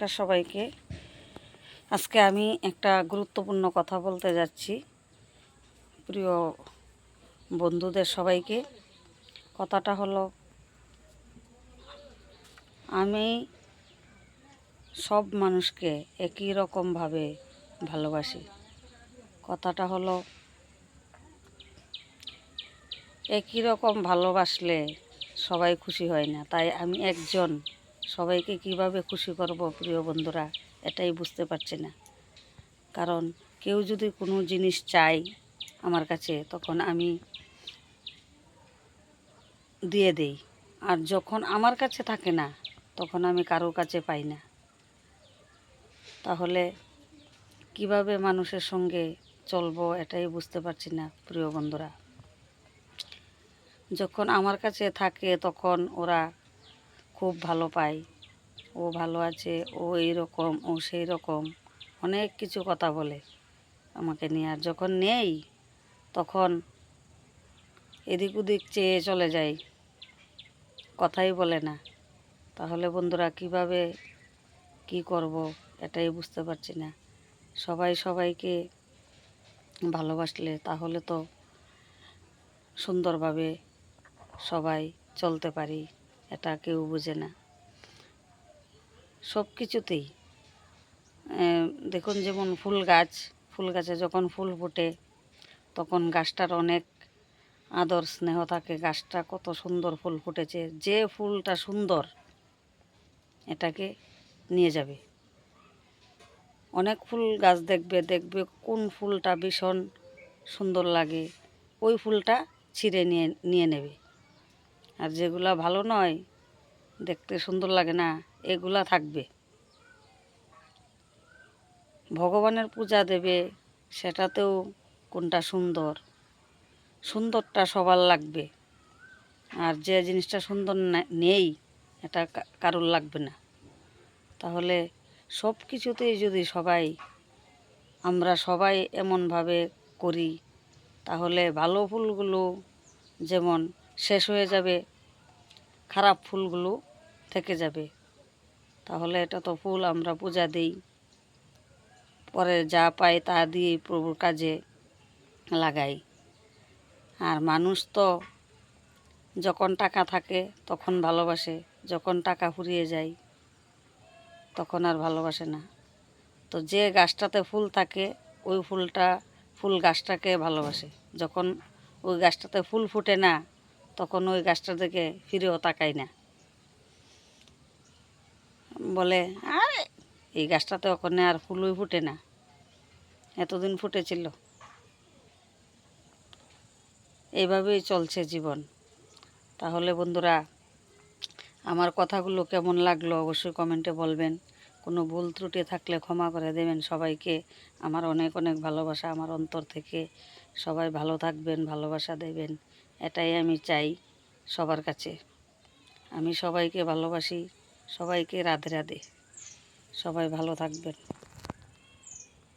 নমস্কার সবাইকে। আজকে আমি একটা গুরুত্বপূর্ণ কথা বলতে যাচ্ছি। প্রিয় বন্ধুদের সবাইকে, কথাটা হলো, আমি সব মানুষকে একই রকমভাবে ভালোবাসি। কথাটা হলো, একই রকম ভালোবাসলে সবাই খুশি হয় না। তাই আমি একজন সবাইকে কীভাবে খুশি করব প্রিয় বন্ধুরা, এটাই বুঝতে পারছি না। কারণ কেউ যদি কোনো জিনিস চাই আমার কাছে, তখন আমি দিয়ে দেই। আর যখন আমার কাছে থাকে না, তখন আমি কারোর কাছে পাই না। তাহলে কীভাবে মানুষের সঙ্গে চলবো, এটাই বুঝতে পারছি না, প্রিয় বন্ধুরা। যখন আমার কাছে থাকে, তখন ওরা খুব ভালো পায়। ও ভালো আছে, ও এই রকম ও সেই রকম অনেক কিছু কথা বলে আমাকে নিয়ে। আর যখন নেই, তখন এদিক ওদিক চেয়ে চলে যায় কথাই বলে না। তাহলে বন্ধুরা কীভাবে কি করব এটাই বুঝতে পারছি না। সবাই সবাইকে ভালোবাসলে তাহলে তো সুন্দরভাবে সবাই চলতে পারি, এটা কেউ বোঝে না। সব কিছুতেই। দেখুন যেমন ফুল গাছ, ফুল গাছে যখন ফুল ফোটে, তখন গাছটার অনেক আদর, স্নেহ থাকে। গাছটা কত সুন্দর ফুল ফুটেছে। যে ফুলটা সুন্দর, এটাকে নিয়ে যাবে। অনেক ফুল গাছ দেখবে দেখবে কোন ফুলটা ভীষণ সুন্দর লাগে। ওই ফুলটা ছিঁড়ে নিয়ে নিয়ে নেবে। আর যেগুলা ভালো নয় দেখতে সুন্দর লাগে না, এগুলা থাকবে। ভগবানের পূজা দেবে, সেটাতেও কোনটা সুন্দর? সুন্দরটা সবার লাগবে। আর যে জিনিসটা সুন্দর নেই, এটা কারোর লাগবে না। তাহলে সব কিছুতেই যদি সবাই, আমরা সবাই এমনভাবে করি, তাহলে ভালো ফুলগুলো যেমন শেষ হয়ে যাবে, খারাপ ফুলগুলো থেকে যাবে। তাহলে এটা তো ফুল আমরা পূজা দিই। পরে যা পাই তা দিয়ে প্রভুর কাজে লাগাই। আর মানুষ তো যখন টাকা থাকে তখন ভালোবাসে, যখন টাকা ফুরিয়ে যায় তখন আর ভালোবাসে না। তো যে গাছটাতে ফুল থাকে, ওই ফুলটা, ফুল গাছটাকে ভালোবাসে। যখন ওই গাছটাতে ফুল ফুটে না, তখন ওই গাছটা থেকে ফিরেও তাকায় না। বলে, আর, এই গাছটাতে ওখানে আর ফুলই ফুটে না। এতদিন ফুটেছিল। এইভাবেই চলছে জীবন। তাহলে বন্ধুরা, আমার কথাগুলো কেমন লাগল অবশ্যই কমেন্টে বলবেন। কোনো ভুল ত্রুটি থাকলে ক্ষমা করে দেবেন সবাইকে। আমার অনেক অনেক ভালোবাসা আমার অন্তর থেকে। সবাই ভালো থাকবেন, ভালোবাসা দেবেন। এটাই আমি চাই সবার কাছে। আমি সবাইকে ভালোবাসি। সবাইকে রাধে রাধে। সবাই ভালো থাকবেন।